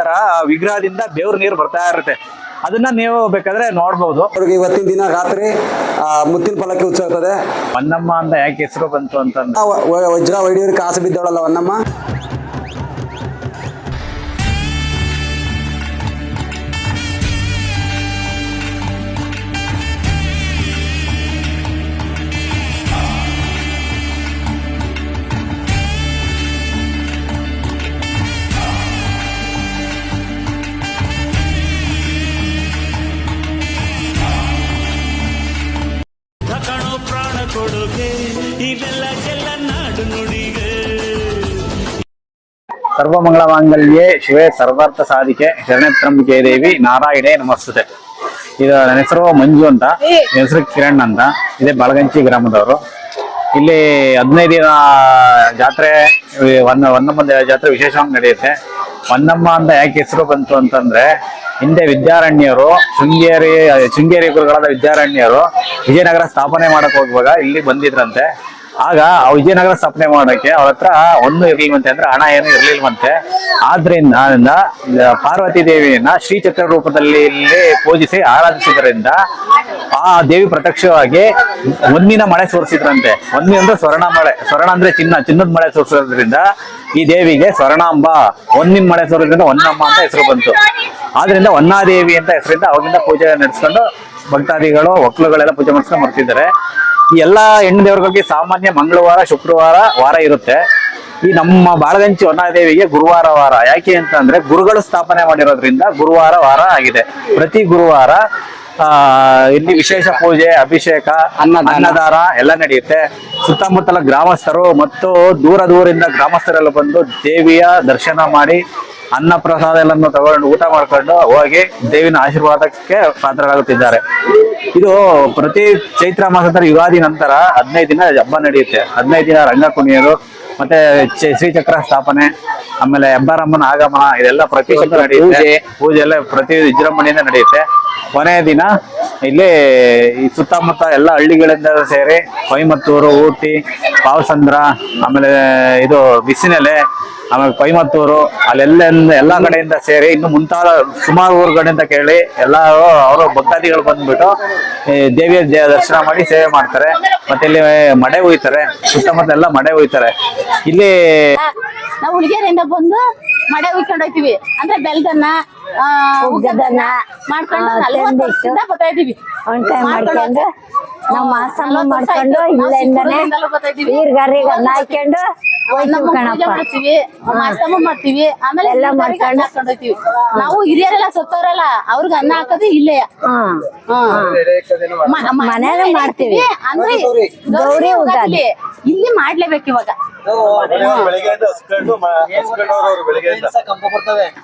ತರ ವಿಗ್ರಹದಿಂದ ಬೇವ್ರ ನೀರು ಬರ್ತಾ ಇರುತ್ತೆ. ಅದನ್ನ ನೀವು ಬೇಕಾದ್ರೆ ನೋಡ್ಬೋದು. ಅವ್ರಿಗೆ ಇವತ್ತಿನ ದಿನ ರಾತ್ರಿ ಆ, ಮುತ್ತಿನ ಫಲಕ್ಕೆ ಉತ್ಸವ ಇರ್ತದೆ. ಹೊನ್ನಮ್ಮ ಅಂತ ಯಾಕೆ ಹೆಸರು ಬಂತು ಅಂತಂದ್ರೆ. ವಜ್ರ ಹೊಡಿಯೋರಿಗೆ ಕಾಸು ಬಿದ್ದವಳಲ್ಲ ಹೊನ್ನಮ್ಮ ಸರ್ವಮಂಗಳ ಮಾಂಗಲ್ಯೆ ಶಿವೇ ಸರ್ವಾರ್ಥ ಸಾಧಿಕೆ ಶರಣತ್ರಂಬಿಕೆ ದೇವಿ ನಾರಾಯಣೇ ನಮಸ್ತುತೆ. ಇದು ನನ್ನ ಹೆಸರು ಮಂಜು ಅಂತ. ಹೆಸರು ಕಿರಣ್ ಅಂತ. ಇದೇ ಬಳಗಂಚಿ ಗ್ರಾಮದವರು. ಇಲ್ಲಿ ಹದಿನೈದು ದಿನ ಜಾತ್ರೆ ಈ ಒಂದಮ್ಮ ಜಾತ್ರೆ ವಿಶೇಷವಾಗಿ ನಡೆಯುತ್ತೆ. ವನ್ನಮ್ಮ ಅಂತ ಯಾಕೆ ಹೆಸರು ಬಂತು ಅಂತಂದ್ರೆ ಹಿಂದೆ ವಿದ್ಯಾರಣ್ಯರು ಶೃಂಗೇರಿ ಶೃಂಗೇರಿ ಗುರುಗಳಾದ ವಿದ್ಯಾರಣ್ಯರು ವಿಜಯನಗರ ಸ್ಥಾಪನೆ ಮಾಡಕ್ ಹೋಗುವಾಗ ಇಲ್ಲಿ ಬಂದಿದ್ರಂತೆ. ಆಗ ವಿಜಯನಗರ ಸ್ಥಾಪನೆ ಮಾಡೋಕೆ ಅವ್ರ ಹತ್ರ ಒಂದು ಇರ್ಲಿಲ್ವಂತೆ ಅಂದ್ರೆ ಹಣ ಏನು ಇರ್ಲಿಲ್ವಂತೆ. ಆದ್ರಿಂದ ಪಾರ್ವತಿ ದೇವಿಯನ್ನ ಶ್ರೀಚಕ್ರ ರೂಪದಲ್ಲಿ ಇಲ್ಲಿ ಪೂಜಿಸಿ ಆರಾಧಿಸಿದ್ರಿಂದ ಆ ದೇವಿ ಪ್ರತ್ಯಕ್ಷವಾಗಿ ಒಂದಿನ ಮಳೆ ಸುರಿಸಿದ್ರಂತೆ. ಒಂದಿನ ಅಂದ್ರೆ ಸ್ವರ್ಣ ಮಳೆ, ಸ್ವರ್ಣ ಅಂದ್ರೆ ಚಿನ್ನ, ಚಿನ್ನದ ಮಳೆ ಸುರಿಸೋದ್ರಿಂದ ಈ ದೇವಿಗೆ ಸ್ವರ್ಣಾಂಬ, ಒಂದಿನ ಮಳೆ ಸುರಿದ್ರಿಂದ ಹೊನ್ನಮ್ಮ ಅಂತ ಹೆಸರು ಬಂತು. ಆದ್ರಿಂದ ಹೊನ್ನಾದೇವಿ ಅಂತ ಹೆಸರಿಂದ ಅವಾಗಿಂದ ಪೂಜೆ ನಡೆಸ್ಕೊಂಡು ಭಕ್ತಾದಿಗಳು ಒಕ್ಕಲುಗಳೆಲ್ಲ ಪೂಜೆ ಮಾಡಿಸ್ಕೊಂಡು ಬರ್ತಿದ್ದಾರೆ. ಈ ಎಲ್ಲ ಹೆಣ್ಣು ದೇವರುಗಳಿಗೆ ಸಾಮಾನ್ಯ ಮಂಗಳವಾರ ಶುಕ್ರವಾರ ವಾರ ಇರುತ್ತೆ. ಈ ನಮ್ಮ ಬಾಳಗಂಚಿ ಹೊನ್ನಾದೇವಿಗೆ ಗುರುವಾರ ವಾರ. ಯಾಕೆ ಅಂತಂದ್ರೆ ಗುರುಗಳು ಸ್ಥಾಪನೆ ಮಾಡಿರೋದ್ರಿಂದ ಗುರುವಾರ ವಾರ ಆಗಿದೆ. ಪ್ರತಿ ಗುರುವಾರ ಆ ಇಲ್ಲಿ ವಿಶೇಷ ಪೂಜೆ ಅಭಿಷೇಕ ಅನ್ನದಾನ. ಅನ್ನದಾನ ಎಲ್ಲ ನಡೆಯುತ್ತೆ. ಸುತ್ತಮುತ್ತಲ ಗ್ರಾಮಸ್ಥರು ಮತ್ತು ದೂರ ದೂರಿಂದ ಗ್ರಾಮಸ್ಥರೆಲ್ಲ ಬಂದು ದೇವಿಯ ದರ್ಶನ ಮಾಡಿ ಅನ್ನ ಪ್ರಸಾದ ಎಲ್ಲನ್ನು ತಗೊಂಡು ಊಟ ಮಾಡ್ಕೊಂಡು ಹೋಗಿ ದೇವಿನ ಆಶೀರ್ವಾದಕ್ಕೆ ಪಾತ್ರರಾಗುತ್ತಿದ್ದಾರೆ. ಇದು ಪ್ರತಿ ಚೈತ್ರ ಮಾಸದ ಯುಗಾದಿ ನಂತರ ಹದಿನೈದು ದಿನ ಹಬ್ಬ ನಡೆಯುತ್ತೆ. ಹದಿನೈದು ದಿನ ರಂಗ ಕುಣಿಯೋದು ಮತ್ತೆ ಶ್ರೀಚಕ್ರ ಸ್ಥಾಪನೆ ಆಮೇಲೆ ಹೆಬ್ಬಾರಮ್ಮನ ಆಗಮನ ಇದೆಲ್ಲ ಪ್ರತಿ ನಡೆಯುತ್ತೆ. ಪೂಜೆ ಎಲ್ಲ ಪ್ರತಿ ವಿಜೃಂಭಣೆಯಿಂದ ನಡೆಯುತ್ತೆ. ಕೊನೆಯ ದಿನ ಇಲ್ಲಿ ಈ ಸುತ್ತಮುತ್ತ ಎಲ್ಲ ಹಳ್ಳಿಗಳಿಂದ ಸೇರಿ ಕೊಯಮತ್ತೂರು, ಊಟಿ, ಪಾವಸಂದ್ರ, ಆಮೇಲೆ ಇದು ಬಿಸಿನೆಲೆ, ಆಮೇಲೆ ಕೊಯಮತ್ತೂರು ಅಲ್ಲೆಲ್ಲ ಎಲ್ಲ ಕಡೆಯಿಂದ ಸೇರಿ ಇನ್ನು ಮುಂತಾದ ಸುಮಾರು ಊರುಗಳಿಂದ ಕೇಳಿ ಎಲ್ಲರೂ ಅವರು ಭಕ್ತಾದಿಗಳು ಬಂದ್ಬಿಟ್ಟು ದೇವಿಯ ದರ್ಶನ ಮಾಡಿ ಸೇವೆ ಮಾಡ್ತಾರೆ. ಮತ್ತೆ ಇಲ್ಲಿ ಮಡೆ ಹೋಯ್ತಾರೆ ಸುತ್ತಮುತ್ತ ಎಲ್ಲ ಮಡೆ ಹೋಯ್ತಾರೆ ಇಲ್ಲಿ ನಾವು ಹುಡುಗಿಯರಿಂದ ಬಂದು ಮಡೆ ಹೋಗ್ತೀವಿ. ಅಂದ್ರೆ ಬೆಲ್ಗನ್ನ ಆ, ಉಗ್ಗದನ್ನ ಮಾಡ್ಕೊಂಡು ನಲ್ವತ್ತು. ವರ್ಷದಿಂದ ಬರ್ತಾ ಇದೀವಿ ಮಾಡ್ಕೊಂಡು ನಾವು ಮಾಸಮ್ಮ ಮಾಡ್ಕೊಂಡು ಇಲ್ಲಿಂದನೇ. ಈರ್ಗಾರಿಗೆ ಅನ್ನ ಹಾಕೊಂಡು ಮಾಡ್ತೀವಿ. ಮಾಸ್ತಮ್ಮ ಮಾಡ್ತೀವಿ. ಆಮೇಲೆ ಎಲ್ಲ ಮಾಡ್ಕೊಂಡು. ನಾವು ಹಿರಿಯರೆಲ್ಲ ಸತ್ತವರಲ್ಲ ಅವ್ರಿಗೆ ಅನ್ನ ಹಾಕೋದು ಇಲ್ಲೇ. ಮನೇಲೆ ಮಾಡ್ತೀವಿ. ಅಂದ್ರೆ ಗೌರಿ ಇಲ್ಲಿ ಮಾಡ್ಲೇಬೇಕು ಇವಾಗ. ಬೆಳಗ್ಗೆಯಿಂದ ಹಸ್ಕೊಂಡು ಹಸ್ಕೊಂಡು ಅವ್ರು ಬೆಳಗ್ಗೆಯಿಂದ.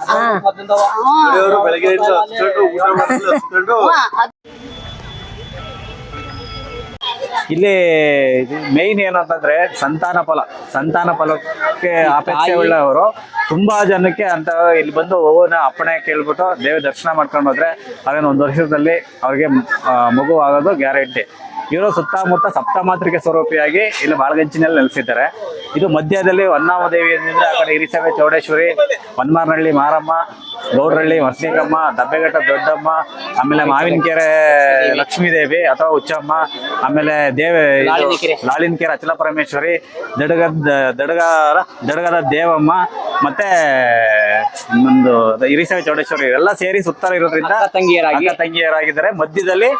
ಹಾ. ಅವರು ಬೆಳಗ್ಗೆಯಿಂದ ಹಸ್ಕೊಂಡು ಊಟ ಮಾಡ್ಕೊಂಡು ಹಸ್ಕೊಂಡು ಹಾ, ಅದ್- ಇಲ್ಲಿ ಮೇನ್ ಏನಂತಂದ್ರೆ ಸಂತಾನ ಫಲ. ಸಂತಾನ ಫಲಕ್ಕೆ ಅಪೇಕ್ಷೆ ಉಳ್ಳವರು. ತುಂಬಾ ಜನಕ್ಕೆ ಅಂತ ಇಲ್ಲಿ ಬಂದು ಹೂವಿನ ಅಪ್ಪಣೆ ಕೇಳ್ಬಿಟ್ಟು ದೇವ ದರ್ಶನ ಮಾಡ್ಕೊಂಡು ಹೋದ್ರೆ ಅವನ ಒಂದು ವರ್ಷದಲ್ಲಿ ಅವ್ರಿಗೆ ಮಗು ಆಗೋದು ಗ್ಯಾರಂಟಿ ಇವರು ಸುತ್ತಮುತ್ತ ಸಪ್ತಮಾತೃಕೆ ಸ್ವರೂಪಿಯಾಗಿ ಇಲ್ಲಿ ಬಾಳಗಂಚಿನಲ್ಲಿ ನೆಲೆಸಿದ್ದಾರೆ. ಇದು ಮಧ್ಯದಲ್ಲಿ ಹೊನ್ನಾಮದೇವಿ ಅಂದ್ರೆ ಆ ಕಡೆ ಹಿರಿಸಭೆ, ಚೌಡೇಶ್ವರಿ ಹೊನ್ಮಾರ್ನಹಳ್ಳಿ ಮಾರಮ್ಮ ಗೌಡ್ರಳ್ಳಿ ಮರ್ಸಿಕಮ್ಮ ದಬ್ಬೆಘಟ್ಟ ದೊಡ್ಡಮ್ಮ ಆಮೇಲೆ ಮಾವಿನಕೆರೆ ಲಕ್ಷ್ಮೀದೇವಿ ಅಥವಾ ಹುಚ್ಚಮ್ಮ ಆಮೇಲೆ ದೇವ ಲಾಳಿನಕೆರೆ ಅಚಲ ಪರಮೇಶ್ವರಿ ದಡಗ ದಡಗ ದಡಗದ ದೇವಮ್ಮ ಮತ್ತೆ ಇನ್ನೊಂದು ಹಿರಿಸಾಯಿ ಚೌಡೇಶ್ವರಿ ಎಲ್ಲ ಸೇರಿ ಸುತ್ತಲ ಇರೋದ್ರಿಂದ ತಂಗಿಯರಾಗಿ. ತಂಗಿಯರಾಗಿದ್ದಾರೆ. ಮಧ್ಯದಲ್ಲಿ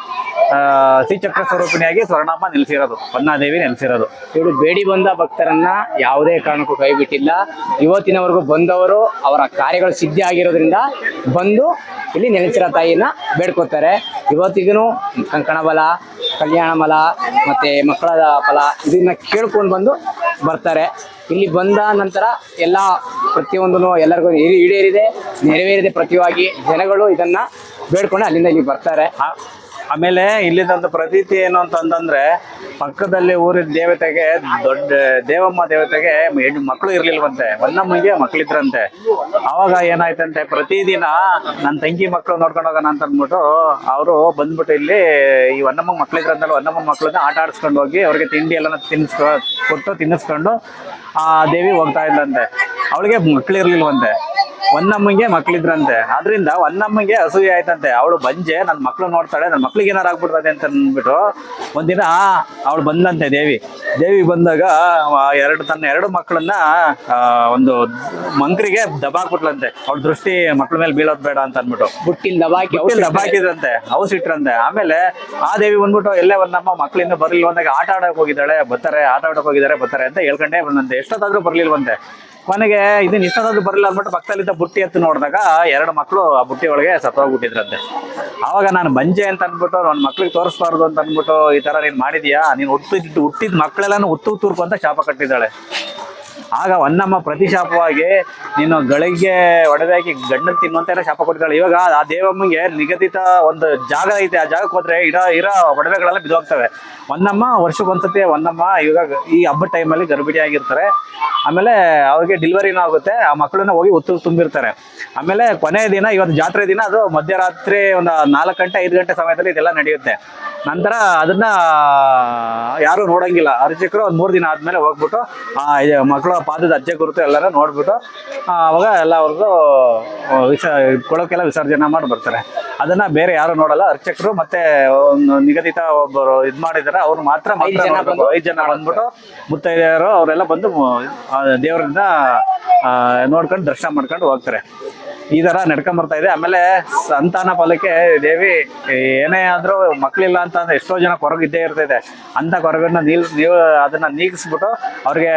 ಶ್ರೀಚಕ್ರ ಸ್ವರೂಪಿಣಿಯಾಗಿ ಸ್ವರ್ಣಮ್ಮ ನಿಲ್ಸಿರೋದು ಪನ್ನಾದೇವಿ ನೆಲೆಸಿರೋದು. ಇವರು ಬೇಡಿ ಬಂದ ಭಕ್ತರನ್ನ ಯಾವುದೇ ಕಾರಣಕ್ಕೂ ಕೈ ಬಿಟ್ಟಿಲ್ಲ ಇವತ್ತಿನವರೆಗೂ ಬಂದವರು ಅವರ ಕಾರ್ಯಗಳು ಸಿದ್ಧಿ ಆಗಿರೋದ್ರಿಂದ ಬಂದು ಇಲ್ಲಿ ನೆಲೆಸಿರೋ ತಾಯಿನ ಬೇಡ್ಕೋತಾರೆ. ಇವತ್ತಿಗೂ ಕಂಕಣ ಬಲ, ಕಲ್ಯಾಣ ಬಲ ಮತ್ತೆ ಮಕ್ಕಳ ಫಲ ಇದನ್ನ ಕೇಳ್ಕೊಂಡು ಬಂದು ಬರ್ತಾರೆ. ಇಲ್ಲಿ ಬಂದ ನಂತರ ಎಲ್ಲ ಪ್ರತಿಯೊಂದೂ ಎಲ್ಲರಿಗೂ ಈಡೇ- ಈಡೇರಿದೆ, ನೆರವೇರಿದೆ ಪ್ರತಿಯಾಗಿ ಜನಗಳು ಇದನ್ನ ಬೇಡ್ಕೊಂಡು ಅಲ್ಲಿಂದ ಇಲ್ಲಿ ಬರ್ತಾರೆ. ಆಮೇಲೆ ಇಲ್ಲಿಂದ ಒಂದು ಪ್ರತೀತಿ ಏನು ಅಂತಂದ್ರೆ ಪಕ್ಕದಲ್ಲಿ ಊರಿನ ದೇವತೆಗೆ ದೊಡ್ಡ ದೇವಮ್ಮ ದೇವತೆಗೆ ಹೆಣ್ಣು ಮಕ್ಕಳು ಇರ್ಲಿಲ್ವಂತೆ ಹೊನ್ನಮ್ಮಗೆ ಮಕ್ಳಿದ್ರಂತೆ ಅವಾಗ ಏನಾಯ್ತಂತೆ ಪ್ರತಿದಿನ ನನ್ನ ತಂಗಿ ಮಕ್ಕಳು ನೋಡ್ಕೊಂಡು ಹೋಗೋಣ ಅಂತ ಅಂದ್ಬಿಟ್ಟು ಅವರು ಬಂದ್ಬಿಟ್ಟು ಇಲ್ಲಿ ಈ ಹೊನ್ನಮ್ಮ ಮಕ್ಳಿದ್ರಂತಲ್ಲ ಹೊನ್ನಮ್ಮ ಮಕ್ಕಳನ್ನ ಆಟ ಆಡಿಸ್ಕೊಂಡು ಹೋಗಿ ಅವ್ರಿಗೆ ತಿಂಡಿ ಎಲ್ಲ ತಿನ್ನಿಸ್ಕೊ, ಕೊಟ್ಟು ತಿನ್ನಿಸ್ಕೊಂಡು ಆ ದೇವಿ ಹೋಗ್ತಾ ಇದ್ದಂತೆ ಅವಳಿಗೆ ಮಕ್ಕಳು ಇರ್ಲಿಲ್ವಂತೆ. ಹೊನ್ನಮ್ಮಂಗೆ ಮಕ್ಳಿದ್ರಂತೆ. ಆದ್ರಿಂದ ಒಂದಮ್ಮಂಗೆ ಅಸೂಯೆ ಆಯ್ತಂತೆ. ಅವಳು ಬಂಜೆ ನನ್ ಮಕ್ಳು ನೋಡ್ತಾಳೆ ನನ್ ಮಕ್ಳಿಗೆ ಏನಾರು ಆಗ್ಬಿಡ್ತದೆ ಅಂತ ಅಂದ್ಬಿಟ್ಟು ಒಂದಿನ ಅವಳು ಬಂದಂತೆ ದೇವಿ. ದೇವಿ ಬಂದಾಗ ಎರಡು ತನ್ನ ಎರಡು ಮಕ್ಕಳನ್ನ ಒಂದು ಮಂಕ್ರಿಗೆ ದಬಾಕ್ಬಿಟ್ಲಂತೆ ಅವಳ ದೃಷ್ಟಿ ಮಕ್ಳ ಮೇಲೆ ಬೀಳೋದ್ ಬೇಡ ಅಂತ ಅಂದ್ಬಿಟ್ಟು. ಬುಟ್ಟಿಲ್ ದಬಾಕಿ ದಬಾಕಿದ್ರಂತೆ ಹೌಸ್ ಇಟ್ರಂತೆ. ಆಮೇಲೆ ಆ ದೇವಿ ಬಂದ್ಬಿಟ್ಟು ಎಲ್ಲೇ ಒಂದಮ್ಮ ಮಕ್ಳಿಂದ ಬರ್ಲಿಲ್ವಂದಾಗ ಆಟ ಆಡಕ್ ಹೋಗಿದ್ದಾಳೆ ಬರ್ತಾರೆ ಆಟ ಆಡಕ್ ಹೋಗಿದ್ದಾರೆ ಬರ್ತಾರೆ ಅಂತ ಹೇಳ್ಕೊಂಡೇ ಬಂದಂತೆ. ಎಷ್ಟೊತ್ತಾದ್ರೂ ಬರ್ಲಿಲ್ವಂತೆ. ಕೊನೆಗೆ ಇದನ್ನ ಇಷ್ಟೊತ್ತಾದ್ರೂ ಬರಲಿಲ್ಲ ಅಂದ್ಬಿಟ್ಟು ಪಕ್ಕದಲ್ಲಿದ್ದ ಬುಟ್ಟಿ ಎತ್ತು ನೋಡಿದಾಗ ಎರಡು ಮಕ್ಕಳು ಆ ಬುಟ್ಟಿ ಒಳಗೆ ಸತ್ತೋಗ್ಬಿಟ್ಟಿದ್ರಂತೆ. ಆವಾಗ ನಾನು ಮಂಜೆ ಅಂತ ಅಂದ್ಬಿಟ್ಟು ನನ್ನ ಮಕ್ಳಿಗೆ ತೋರಿಸ್ಬಾರ್ದು ಅಂತ ಅಂದ್ಬಿಟ್ಟು ಈ ತರ ನೀನ್ ಮಾಡಿದ್ಯಾ? ನೀನು ಹುಟ್ಟಿದ್ ಹುಟ್ಟಿದ ಮಕ್ಕಳೆಲ್ಲಾನು ಉತ್ತು ತೂರ್ಕು ಅಂತ ಶಾಪ ಕಟ್ಟಿದ್ದಾಳೆ. ಆಗ ಹೊನ್ನಮ್ಮ ಪ್ರತಿಶಾಪವಾಗಿ ನೀನು ಗಳಿಗೆ ಒಡೆದಾಕಿ ಗಣ್ಣು ತಿನ್ನುವಂತ ಶಾಪ ಕೊಡ್ತಾಳೆ ಇವಾಗ ಆ ದೇವಮ್ಮಗೆ ನಿಗದಿತ ಒಂದು ಜಾಗ ಐತೆ. ಆ ಜಾಗಕ್ಕೆ ಹೋದ್ರೆ ಇರೋ ಇರೋ ಒಡವೆಗಳೆಲ್ಲ ಬಿದ್ದೋಗ್ತವೆ ಹೊನ್ನಮ್ಮ ವರ್ಷಕ್ಕೊಂದ್ಸತಿ ಒಂದಮ್ಮ ಇವಾಗ ಈ ಹಬ್ಬದ ಟೈಮಲ್ಲಿ ಗರ್ಭಿಣಿ ಆಗಿರ್ತಾರೆ. ಆಮೇಲೆ ಅವ್ರಿಗೆ ಡಿಲಿವರಿನೂ ಆಗುತ್ತೆ. ಆ ಮಕ್ಕಳನ್ನ ಹೋಗಿ ಉತ್ತು, ತುಂಬಿರ್ತಾರೆ. ಆಮೇಲೆ ಕೊನೆ ದಿನ, ಇವತ್ತು ಜಾತ್ರೆ ದಿನ, ಅದು ಮಧ್ಯರಾತ್ರಿ ಒಂದು ನಾಲ್ಕು ಗಂಟೆ, ಐದು ಗಂಟೆ ಸಮಯದಲ್ಲಿ ಇದೆಲ್ಲ ನಡೆಯುತ್ತೆ. ನಂತರ ಅದನ್ನ ಯಾರು ನೋಡಂಗಿಲ್ಲ. ಅರ್ಚಕರು ಒಂದು ಮೂರು ದಿನ ಆದ್ಮೇಲೆ ಹೋಗ್ಬಿಟ್ಟು ಆ ಮಕ್ಕಳ ಪಾದದ ಅಜ್ಜೆ ಗುರುತು ಎಲ್ಲರೂ ನೋಡ್ಬಿಟ್ಟು ಅವಾಗ ಎಲ್ಲ ಅವ್ರದ್ದು ವಿಸ ಕೊಡೋಕೆಲ್ಲ ವಿಸರ್ಜನೆ ಮಾಡಿ ಬರ್ತಾರೆ. ಅದನ್ನ ಬೇರೆ ಯಾರು ನೋಡಲ್ಲ ಅರ್ಚಕರು ಮತ್ತೆ ಒಂದು ನಿಗದಿತ ಒಬ್ಬರು ಇದ್ ಮಾಡಿದಾರೆ ಅವ್ರು ಮಾತ್ರ ಐದು ಜನ ಬಂದ್ಬಿಟ್ಟು ಮುತ್ತೈದೆಯರು ಅವರೆಲ್ಲ ಬಂದು ಆ, ದೇವರಿಂದ ನೋಡ್ಕೊಂಡು ದರ್ಶನ ಮಾಡ್ಕೊಂಡು ಹೋಗ್ತಾರೆ. ಈ ತರ ನಡ್ಕೊಂಡ್ ಬರ್ತಾ ಇದೆ. ಆಮೇಲೆ ಸಂತಾನ ಫಲಕ್ಕೆ ದೇವಿ, ಏನೇ ಆದ್ರೂ ಮಕ್ಳಿಲ್ಲ ಅಂತ ಅಂದ್ರೆ ಎಷ್ಟೋ ಜನ ಕೊರಗಿದ್ದೇ ಇರ್ತೈತೆ ಅಂತ ಕೊರಗನ್ನ ನೀಲ್, ನೀವು ಅದನ್ನ ನೀಗಿಸ್ಬಿಟ್ಟು ಅವ್ರಿಗೆ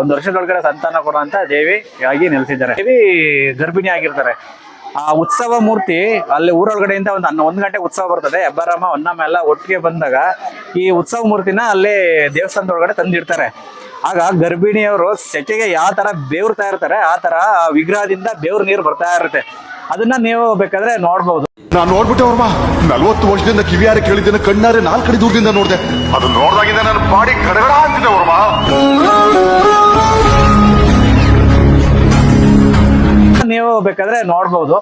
ಒಂದು ವರ್ಷದೊಳಗಡೆ ಸಂತಾನ ಕೊಡೋ ಅಂತ ದೇವಿ ಆಗಿ ನೆಲೆಸಿದ್ದಾರೆ. ದೇವಿ ಗರ್ಭಿಣಿ ಆಗಿರ್ತಾರೆ. ಆ ಉತ್ಸವ ಮೂರ್ತಿ ಅಲ್ಲಿ ಊರೊಳಗಡೆಯಿಂದ ಒಂದು ಹನ್ನ ಒಂದು ಗಂಟೆ ಉತ್ಸವ ಬರ್ತದೆ. ಹೆಬ್ಬಾರಮ್ಮ ಹೊನ್ನಮ್ಮ ಎಲ್ಲ ಒಟ್ಟಿಗೆ ಬಂದಾಗ ಈ ಉತ್ಸವ ಮೂರ್ತಿನ ಅಲ್ಲಿ ದೇವಸ್ಥಾನದೊಳಗಡೆ ತಂದಿಡ್ತಾರೆ. ಆಗ ಗರ್ಭಿಣಿಯವರು ಸೆಕೆಗೆ ಯಾವ ತರ ಬೇವ್ರ್ತಾ ಇರ್ತಾರೆ ಆ ತರ ವಿಗ್ರಹದಿಂದ ಬೇವ್ರ ನೀರು ಬರ್ತಾ ಇರುತ್ತೆ. ಅದನ್ನ ನೀವು ಬೇಕಾದ್ರೆ ನೋಡ್ಬೋದು. ನಾನು ನೋಡ್ಬಿಟ್ಟೆ ಅವ್ರಮ್ಮ. ನಲ್ವತ್ತು ವರ್ಷದಿಂದ ಕಿವಿಯಾರೆ ಕೇಳಿದ್ದೇನೆ ಕಣ್ಣಾರೆ ನಾಲ್ಕು ಕಡೆ ದೂರದಿಂದ ನೋಡಿದೆ. ಅದು ನೋಡಿದಾಗಿಂದ ನನ್ನ ಬಾಡಿ ಕಡಗಡ ಅಂತಿದೆ ಅವ್ರಮ್ಮ. ನೀವು ಬೇಕಾದ್ರೆ ನೋಡ್ಬೋದು.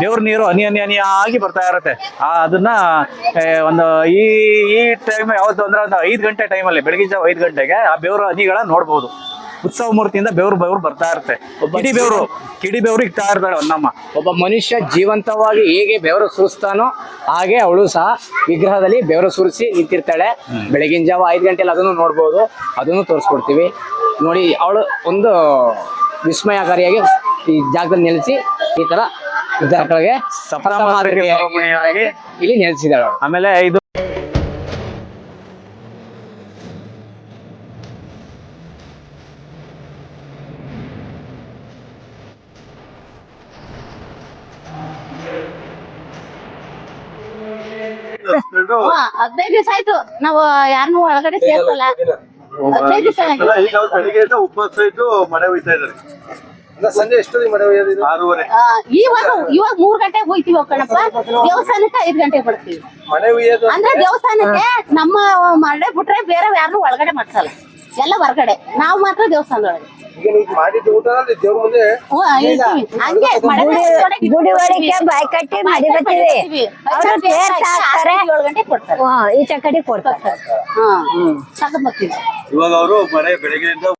ದೇವ್ರ ನೀರು ಹನಿ ಹನಿ ಆಗಿ ಬರ್ತಾ ಇರುತ್ತೆ. ಆ ಅದನ್ನ ಒಂದು ಈ ಈ ಟೈಮ್ ಯಾವತ್ತು ಅಂದ್ರೆ ಒಂದು ಐದು ಗಂಟೆ ಟೈಮಲ್ಲಿ ಬೆಳಗಿನ ಜಾವ ಐದು ಗಂಟೆಗೆ ಆ ಬೆವ್ರ ಹನಿಗಳ ನೋಡ್ಬೋದು. ಉತ್ಸವ ಮೂರ್ತಿಯಿಂದ ಬೆವರು ಬೆವರು ಬರ್ತಾ ಇರುತ್ತೆ. ಕಿಡಿ ಬೆವರು ಕಿಡಿ ಬೆವರು ಇಕ್ತಾ ಇರ್ತಾಳೆ ಒಂದಮ್ಮ ಒಬ್ಬ ಮನುಷ್ಯ ಜೀವಂತವಾಗಿ ಹೇಗೆ ಬೆವರು ಸುರಿಸ್ತಾನೋ ಹಾಗೆ ಅವಳು ಸಹ ವಿಗ್ರಹದಲ್ಲಿ ಬೆವರು ಸುರಿಸಿ ನಿಂತಿರ್ತಾಳೆ. ಬೆಳಗಿನ ಜಾವ ಐದು ಗಂಟೆಲಿ ಅದನ್ನು ನೋಡ್ಬೋದು. ಅದನ್ನು ತೋರಿಸ್ಕೊಡ್ತೀವಿ. ನೋಡಿ ಅವಳು ಒಂದು ವಿಸ್ಮಯಕಾರಿಯಾಗಿ ಈ ಜಾಗದಲ್ಲಿ ನೆಲೆಸಿ ಈ ತರ ವಿದ್ಯಾರ್ಥಿಗಳಿಗೆ ಸಪ್ತಮಾತೃಕೆಯಾಗಿ ಇಲ್ಲಿ ನೆಲೆಸಿದಾಳೆ ಆಮೇಲೆ ಇದು ಹದಿನೈದು ದಿವಸ ಆಯ್ತು. ನಾವು ಯಾರನ್ನೂ ಒಳಗಡೆ ಸೇರ್ಸಲ್ಲ. ಹದಿನೈದು ದಿವಸ ಆಯ್ತು. ಮನೆ ಹೋಯ್ತಾ ಇದ್ದಾರೆ. ಸಂಜೆ ಎಷ್ಟು ಆರೂವರೆ. ಇವಾಗ ಇವಾಗ ಮೂರ್ ಗಂಟೆಗೆ ಹೋಯ್ತಿವಿ ಕಣಪ್ಪ. ದೇವಸ್ಥಾನಕ್ಕೆ ಐದ್ ಗಂಟೆಗೆ ಬರ್ತೀವಿ ಅಂದ್ರೆ ದೇವಸ್ಥಾನಕ್ಕೆ ನಮ್ಮ ಮಳೆ ಬಿಟ್ರೆ ಬೇರೆ ಯಾರು ಒಳಗಡೆ ಮಾಡ್ಸಲ್ಲ. ಎಲ್ಲ ಹೊರಗಡೆ. ನಾವು ಮಾತ್ರ ದೇವಸ್ಥಾನದೊಳಗೆ. ಮಡಿ ಬರ್ತೀವಿ. ಹಾಕ್ತಾರೆ ಕೊಡ್ತಾರೆ. ಇವಾಗ ಅವರು ಮನೆ ಬೆಳಗ್ಗೆಯಿಂದ